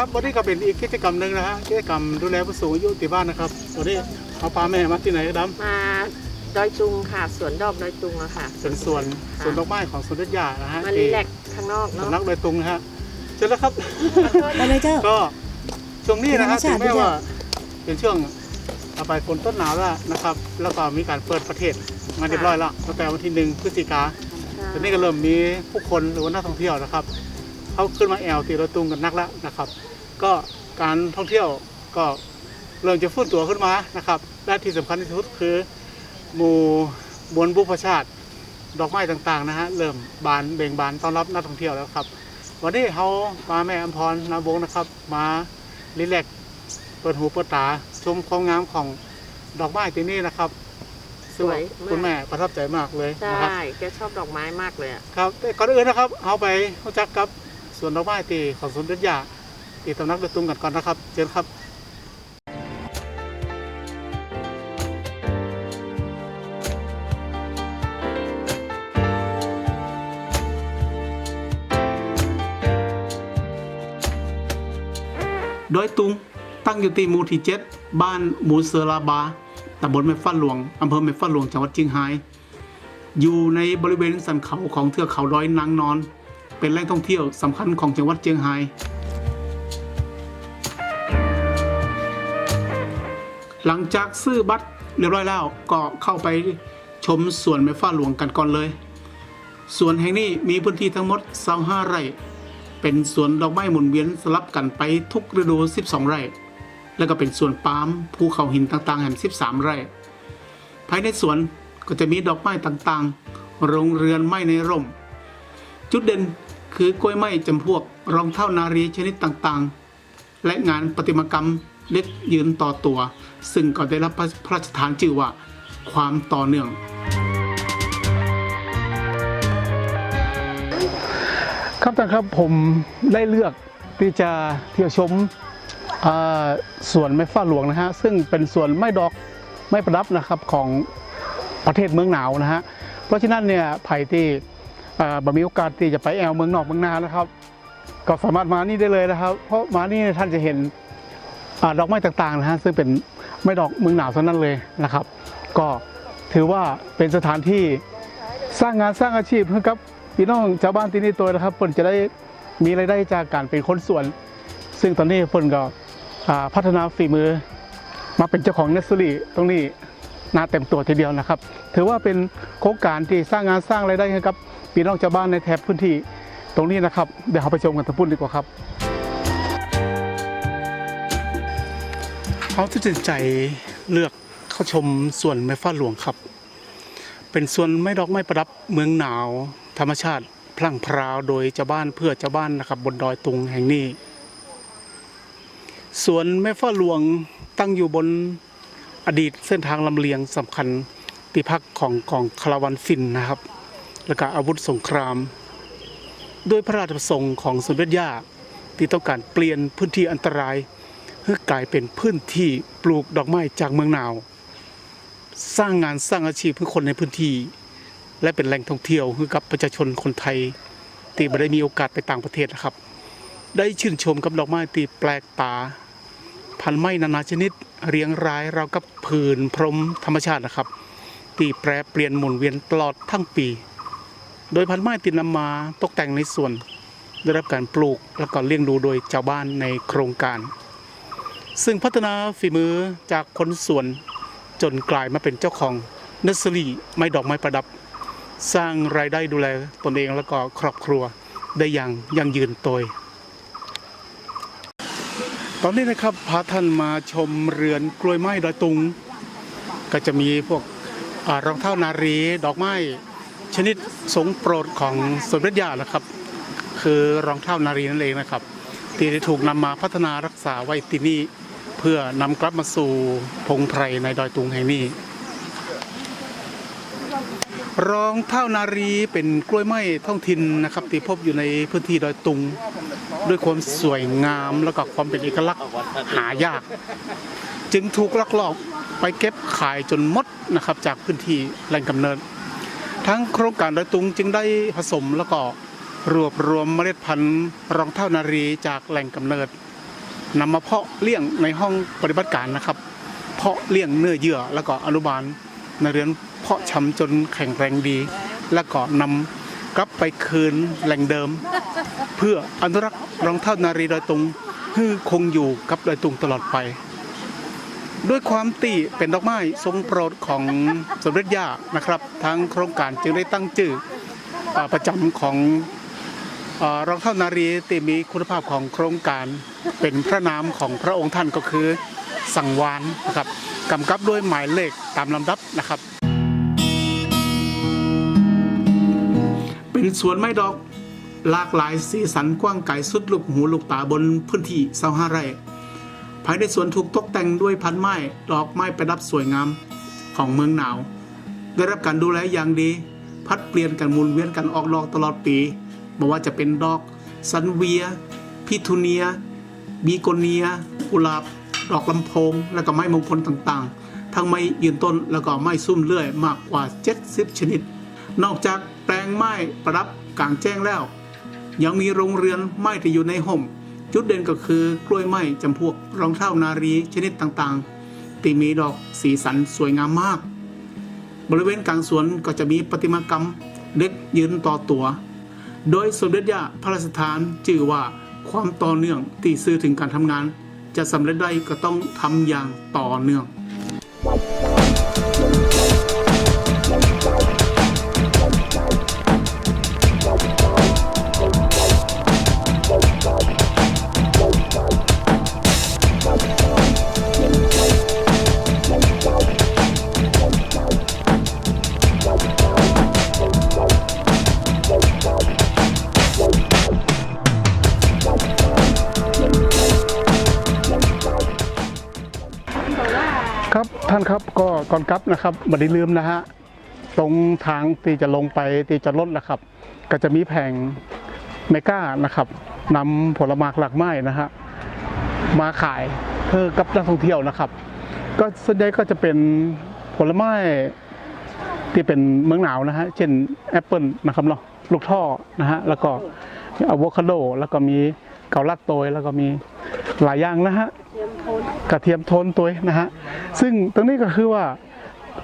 เป็นอีกกิจกรรมหนึ่งนะฮะกิจกรรมดูแลผู้สูงอายุที่บ้านนะครับวันนี้เอาปลาแม่มาที่ไหนครับดมาดอยตุงค่ะสวนดอกดอยตุงอะค่ะำเป็นส่วนค่ะส่วนดอกไม้ของสวนเด็จยานะฮะมารีแลกซ์ข้างนอกเนาะสำนักโดยตรงนะฮะเสร็จแล้วครับไปเลยเจ้าก็ช่วงนี้นะฮะธรรมชาติถึงแม้ว่าเป็นช่วงต่อไปฝนต้นหนาวแล้วนะครับ แล้วก็มีการเปิดประเทศมาเรียบร้อยแล้วตั้งแต่วันที่หนึ่งพฤศจิกาตอนนี้ก็เริ่มมีผู้คนหรือว่านักท่องเที่ยวนะครับ เขาขึ้นมาแอลตีระตุงกันนักแล้วนะครับ ก็การท่องเที่ยวก็เริ่มจะฟื้นตัวขึ้นมานะครับ และที่สำคัญที่สุดคือ หมู่มวลบุพชาติ ดอกไม้ต่างๆนะฮะเริ่มบานเบ่งบานต้อนรับนักท่องเที่ยวแล้วครับ วันนี้เขามาแม่อมพรนาวงศ์นะครับ มารีแลกซ์เปิดหูเปิดตาชมความงามของดอกไม้ที่นี่นะครับสวยซึ่งคุณแม่ประทับใจมากเลยใช่นะครับแกชอบดอกไม้มากเลยอะครับแต่ก่อนอื่นนะครับเอาไปรู้จักกับสวนดอกไม้ตีของสวนเด็จยา ตีตำนักเดือตุงกันก่อนนะครับเชิญครับโดยตุงตั้งอยู่ที่หมู่ที่7บ้านหมูเซราบาตำบลแม่ฟ้าหลวงอำเภอแม่ฟ้าหลวงจังหวัดเชียงราย อยู่ในบริเวณสันเขาของเทือกเขาดอยนางนอน เป็นแหล่งท่องเที่ยวสำคัญของจังหวัดเชียงราย หลังจากซื้อบัตรเรียบร้อยแล้วก็เข้าไปชมสวนแม่ฟ้าหลวงกันก่อนเลยสวนแห่งนี้มีพื้นที่ทั้งหมด25ไร่ เป็นสวนดอกไม้หมุนเวียนสลับกันไปทุกฤดู 12 ไร่ แล้วก็เป็นสวนปาล์มภูเขาหินต่างๆแห่ง 13 ไร่ ภายในสวนก็จะมีดอกไม้ต่างๆ โรงเรือนไม้ในร่ม จุดเด่นคือกล้วยไม้จำพวกรองเท้านารีชนิดต่างๆ และงานประติมากรรม เล็กยืนต่อตัว ซึ่งก็ได้รับพระราชทานชื่อว่า ความต่อเนื่อง ครับท่านครับผมได้เลือกที่จะเที่ยวชมสวนไม้ฟ้าหลวงนะฮะซึ่งเป็นสวนไม้ดอกไม้ประดับนะครับของประเทศเมืองหนาวนะฮะเพราะฉะนั้นเนี่ยไผ่ที่บ่มีโอกาสที่จะไปแอลเมืองนอกเมืองนานะครับ ก็สามารถมานี่ได้เลยนะครับ เพราะมานี่ท่านจะเห็น ดอกไม้ต่างๆนะฮะซึ่งเป็นไม้ดอกเมืองหนาวเท่านั้นเลยนะครับ ก็ถือว่าเป็นสถานที่สร้างงานสร้างอาชีพให้กับพี่น้องชาวบ้านที่นี่ตัวนะครับเพิ่นจะได้มีรายได้จากการเป็นคนสวน ซึ่งตอนนี้เพิ่นก็พัฒนาฝีมือ มาเป็นเจ้าของเนสซอรี่ตรงนี้นาเต็มตัวทีเดียวนะครับ ถือว่าเป็นโครงการที่สร้างงานสร้างรายได้ให้กับพี่น้องชาวบ้านในแถบพื้นที่ตรงนี้นะครับ เดี๋ยวเราไปชมกันทั้งพุ่นดีกว่าครับ เขาตัดสินใจเลือกเข้าชมสวนไม้ฟ้าหลวงครับ เป็นสวนไม้ดอกไม้ประดับเมืองหนาว ธรรมชาติพลังพราวโดยชาวบ้านเพื่อชาวบ้านนะครับ บนดอยตุงแห่งนี้สวนแม่ฟ้าหลวงตั้งอยู่บนอดีตเส้นทางลำเลียงสำคัญที่พักของของคาราวานฟินนะครับ และก็อาวุธสงครามโดยพระราชประสงค์ของสมเด็จย่าที่ต้องการเปลี่ยนพื้นที่อันตราย ให้กลายเป็นพื้นที่ปลูกดอกไม้จากเมืองหนาว สร้างงานสร้างอาชีพให้คนในพื้นที่ และเป็นแหล่งท่องเที่ยวให้กับประชาชนคนไทยที่ไม่ได้มีโอกาสไปต่างประเทศนะครับ ได้ชื่นชมกับดอกไม้ที่แปลกตาพันไม้นานาชนิดเรียงรายราวกับผืนพรมธรรมชาตินะครับที่แปรเปลี่ยนหมุนเวียนตลอดทั้งปี โดยพันไม้ที่นำมาตกแต่งในสวน ได้รับการปลูกและก็เลี้ยงดูโดยชาวบ้านในโครงการ ซึ่งพัฒนาฝีมือจากคนสวนจนกลายมาเป็นเจ้าของเนสซอรี่ไม้ดอกไม้ประดับ สร้างรายได้ดูแลตนเองแล้วก็ครอบครัวได้อย่างยั่งยืนโดยตอนนี้นะครับพาท่านมาชมเรือนกล้วยไม้ดอยตุง ก็จะมีพวกอรองเท้านารีดอกไม้ชนิดสงโปรดของสมเด็จย่านะครับ คือรองเท้านารีนั่นเองนะครับ ที่ได้ถูกนำมาพัฒนารักษาไว้ที่นี่ เพื่อนำกลับมาสู่พงไพรในดอยตุงแห่งนี้รองเท้านารีเป็นกล้วยไม้ท้องถิ่นนะครับที่พบอยู่ในพื้นที่ดอยตุง ด้วยความสวยงามแล้วก็ความเป็นเอกลักษณ์หายาก จึงถูกลักลอบไปเก็บขายจนหมดนะครับจากพื้นที่แหล่งกำเนิด ทั้งโครงการดอยตุงจึงได้ผสมแล้วก็ รวบรวมเมล็ดพันธุ์รองเท้านารีจากแหล่งกำเนิดนำมาเพาะเลี้ยงในห้องปฏิบัติการนะครับ เพาะเลี้ยงเนื้อเยื่อแล้วก็อนุบาลในเรือนเพาะชำจนแข็งแรงดี แล้วก็นำกลับไปคืนแหล่งเดิม เพื่ออนุรักษ์รองเท้านารีโดยตุงให้คงอยู่กับโดยตุงตลอดไป ด้วยความตีเป็นดอกไม้ทรงโปรดของสมเด็จย่านะครับทางโครงการจึงได้ตั้งชื่ออ่าประจำของ รองเท้านารีที่มีคุณภาพของโครงการเป็นพระนามของพระองค์ท่านก็คือสังวานนะครับกำกับด้วยหมายเลขตามลำดับนะครับ เป็นสวนไม้ดอกหลากหลายสีสันกว้างไกลสุดลูกหูลูกตาบนพื้นที่เสาห้าไร่ภายในสวนถูกตกแต่งด้วยพันไม้ดอกไม้ประดับสวยงามของเมืองหนาว ได้รับการดูแลอย่างดี พัดเปลี่ยนกันหมุนเวียนกันออกดอกตลอดปี ไม่ว่าจะเป็นดอกซันเวีย พิทูเนีย บีโกเนีย กุหลาบ ดอกลำโพง และก็ไม้มงคลต่างๆ ทั้งไม้ยืนต้นแล้วก็ไม้ซุ่มเลื่อยมากกว่า 70 ชนิด นอกจากแปลงไม้ประดับกลางแจ้งแล้ว ยังมีโรงเรือนไม้ที่อยู่ในห่ม จุดเด่นก็คือกล้วยไม้จำพวกรองเท้านารีชนิดต่างๆที่มีดอกสีสันสวยงามมาก บริเวณกลางสวนก็จะมีประติมากรรมเล็กยืนต่อตัว โดยสมเด็จย่าพระราชทานชื่อว่าความต่อเนื่องที่สื่อถึงการทำงาน จะสำเร็จได้ก็ต้องทำอย่างต่อเนื่อง อนกลับนะครับบัดนี้ลืมนะฮะตรงทางที่จะลงไปที่จะลดนะครับ ก็จะมีแผงเมก้านะครับนำผลไม้หลากไม้นะฮะมาขายเพื่อกับนักท่องเที่ยวนะครับ ก็ส่วนใหญ่ก็จะเป็นผลไม้ที่เป็นเมืองหนาวนะฮะเช่นแอปเปิลนะครับเนาะลูกท่อนะฮะแล้วก็อะโวคาโดแล้วก็มีเกาลัดโตยแล้วก็มีหลายอย่างนะฮะกระเทียมโทนตัวนะฮะซึ่งตรงนี้ก็คือว่า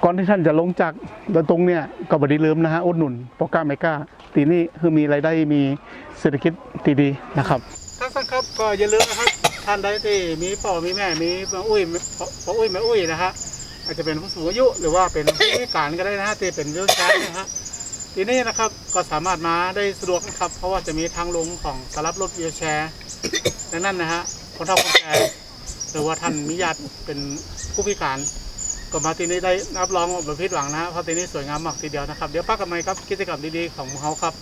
ก่อนที่ท่านจะลงจากดตรงเนี่ยก็บดีลืมนะฮะอุดหนุนปรก้าเมก้าตีนี้คือมีรายได้มีเศรษฐกิจที่ดีนะครับท่านครับก็อย่าลืมนะครับท่านใดที่มีพ่อมีแม่มีป้าอุ้ยป้าอุ้ยแม่อุ้ยนะฮะอาจจะเป็นผู้สูงอายุหรือว่าเป็นผู้พิการก็ได้นะฮะที่เป็นวิวแชร์นะฮะทีนี้นะครับก็สามารถมาได้สะดวกนะครับ เพราะว่าจะมีทางลงของสำรับรถวิวแชร์ดังนั้นนะฮะคนเฒ่าคนแก่หรือว่าท่านมีญาติเป็นผู้พิการ ผมมาที่นี้ได้รับรองแบบพิดหวังนะเพราะที่นี่สวยงามมากทีเดียวนะครับ เดี๋ยวพักกันไหมครับกิจกรรมดีๆของเขาครับ